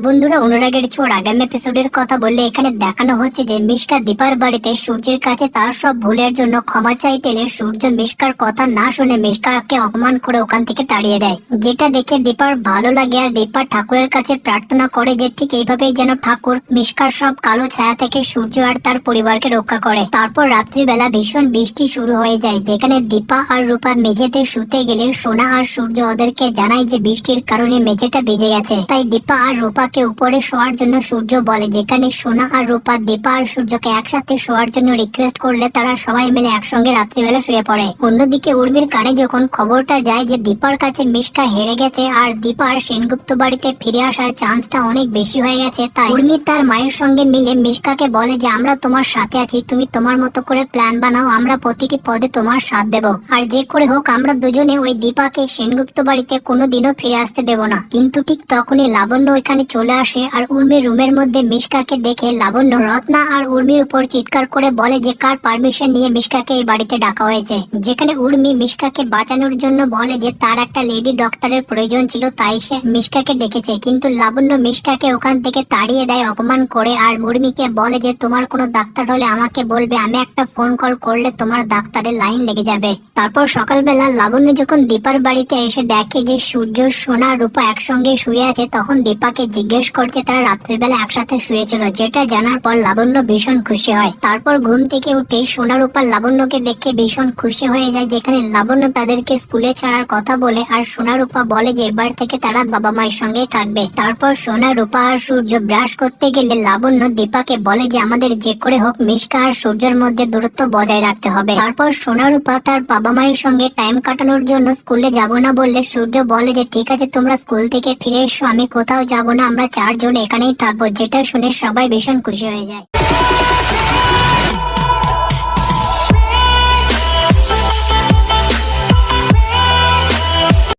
বন্ধুরা, অনুরাগের ছোড় আগামী এপিসোডের কথা বললে এখানে দেখানো হচ্ছে যে মিশকা দীপার বাড়িতে সূর্যের কাছে তার সব ভুলের জন্য ক্ষমা চাইতেলে সূর্য মিশকার কথা না শুনে মিশকাকে অপমান করে ওখান থেকে তাড়িয়ে দেয়। যেটা দেখে দীপার ভালো লাগে আর দীপা ঠাকুরের কাছে প্রার্থনা করে যে ঠিক এইভাবেই যেন ঠাকুর মিশকার সব কালো ছায়া থেকে সূর্য আর তার পরিবারকে রক্ষা করে। তারপর রাত্রিবেলা ভীষণ বৃষ্টি শুরু হয়ে যায়, যেখানে দীপা আর রূপা মেঝেতে শুতে গেলে সোনা আর সূর্য ওদেরকে জানায় যে বৃষ্টির কারণে মেঝেটা ভিজে গেছে। তাই দীপা আর রূপাকে উপরে শোয়ার জন্য সূর্য বলে, যেখানে সোনা আর রূপা দীপা আর সূর্যকে একসাথে শোয়ার জন্য রিকোয়েস্ট করলে তারা সবাই মিলে একসঙ্গে রাত্রিবেলা শুয়ে পড়ে। অন্যদিকে উর্মির কানে যখন খবরটা যায় যে দীপার কাছে মিশকা হেরে গেছে আর দীপার সেনগুপ্ত বাড়িতে ফিরে আসার চান্সটা অনেক বেশি হয়ে গেছে, তাই উর্মি তার মায়ের সঙ্গে মিলে মিশকাকে বলে যে, আমরা তোমার সাথে আছি, তুমি তোমার মতো করে প্ল্যান বানাও, আমরা প্রতিটি পদে তোমার সাথ দেব। আর যে করে হোক, আমরা দুজনে ওই দীপাকে সেনগুপ্ত বাড়িতে কোনোদিনও ফিরে আসতে দেব না। কিন্তু ঠিক তখনই লাবণ্য এখানে চলে আসে আর উর্মির রুমের মধ্যে মিশকাকে দেখে লাবণ্য রত্না আর উর্মির উপর চিৎকার করে বলে যে কার পারমিশন নিয়ে মিশকাকে এই বাড়িতে ডাকা হয়েছে। যেখানে উর্মি মিশকাকে বাঁচানোর জন্য বলে যে তার একটা লেডি ডক্টরের প্রয়োজন ছিল, তাই সে মিশকাকে ডেকেছে। কিন্তু লাবণ্য মিশকাকে ওখান থেকে তাড়িয়ে দেয়, অপমান করে আর উর্মিকে বলে যে তোমার কোনো ডাক্তার হলে আমাকে বলবে, আমি একটা ফোন কল করলে তোমার ডাক্তারের লাইন লেগে যাবে। তারপর সকালবেলা লাবণ্য যখন দীপার বাড়িতে এসে দেখে যে সূর্য, সোনা, রূপা একসঙ্গে শুয়ে আছে, তখন দীপাকে জিজ্ঞেস করছে তারা রাত্রিবেলা একসাথে শুয়েছিল, যেটা জানার পর লাবণ্য ভীষণ খুশি হয়। তারপর ঘুম থেকে উঠে সোনা রূপা লাবণ্যকে দেখে ভীষণ খুশি হয়ে যায়, যেখানে লাবণ্য তাদেরকে স্কুলে ছাড়ার কথা বলে আর সোনা রূপা বলে যে এবার থেকে তারা বাবা মায়ের সঙ্গে থাকবে। তারপর সোনা রূপা আর সূর্য ব্রাশ করতে গেলে লাবণ্য দীপাকে বলে যে আমাদের যে করে হোক মিশকা আর সূর্যের মধ্যে দূরত্ব বজায় রাখতে হবে। তারপর সোনা রূপা তার বাবা মায়ের সঙ্গে টাইম কাটানোর জন্য স্কুলে যাব না বললে সূর্য বলে যে, ঠিক আছে, তোমরা স্কুল থেকে ফিরে এসো, আমি কোথাও যাব না আমরা চারজন এখানেই থাকব যেটা শুনে সবাই ভীষণ খুশি হয়ে যায়।